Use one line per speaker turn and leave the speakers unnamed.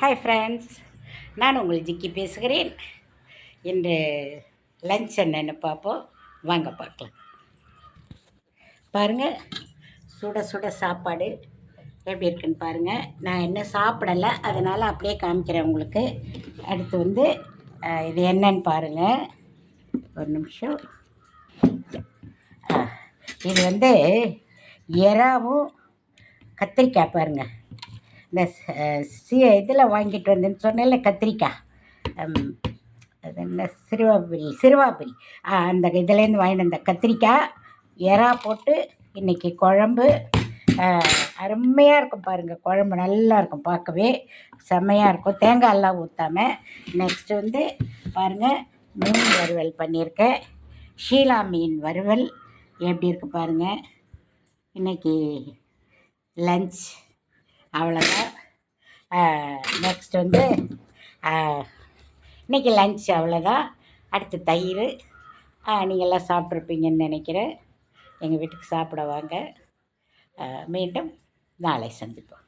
Hi friends நான் உங்கள் ஜிக்கி பேசுகிறேன். இன்று லஞ்ச் என்னென்னு பார்ப்போம். வாங்க பார்க்கலாம். பாருங்கள் சுட சுட சாப்பாடு எப்படி இருக்குன்னு பாருங்கள் நான் இன்னும் சாப்பிடலை அதனால் அப்படியே காமிக்கிறேன் உங்களுக்கு. அடுத்து வந்து இது என்னன்னு பாருங்கள் ஒரு நிமிஷம். இது வந்து எறாவும் கத்திரிக்காய் பாருங்கள் இந்த ச- சி இதில் வாங்கிட்டு வந்தேன்னு சொன்னேன்ல கத்திரிக்காய். அது என்ன சிறுவாபுரி சிறுவாபுரி அந்த இதுலேருந்து வாங்கிட்டு வந்த கத்திரிக்காய் எறா போட்டு இன்றைக்கி குழம்பு. அருமையாக இருக்கும் பாருங்கள் குழம்பு நல்லா இருக்கும் பார்க்கவே. செம்மையாக இருக்கும். தேங்காய் எல்லாம் ஊற்றாம நெக்ஸ்ட்டு வந்து பாருங்கள் மீன் வறுவல் பண்ணியிருக்கேன். ஷீலா மீன் வறுவல். எப்படி இருக்குது பாருங்கள் இன்றைக்கி லஞ்ச் அவ்வளோதான் நெக்ஸ்ட் வந்து இன்றைக்கி லஞ்ச் அவ்வளோதான் அடுத்து தயிர். நீங்கள்லாம் சாப்பிட்ருப்பீங்கன்னு நினைக்கிறேன். எங்கள் வீட்டுக்கு சாப்பிட வாங்க. மீண்டும் நாளை சந்திப்போம்.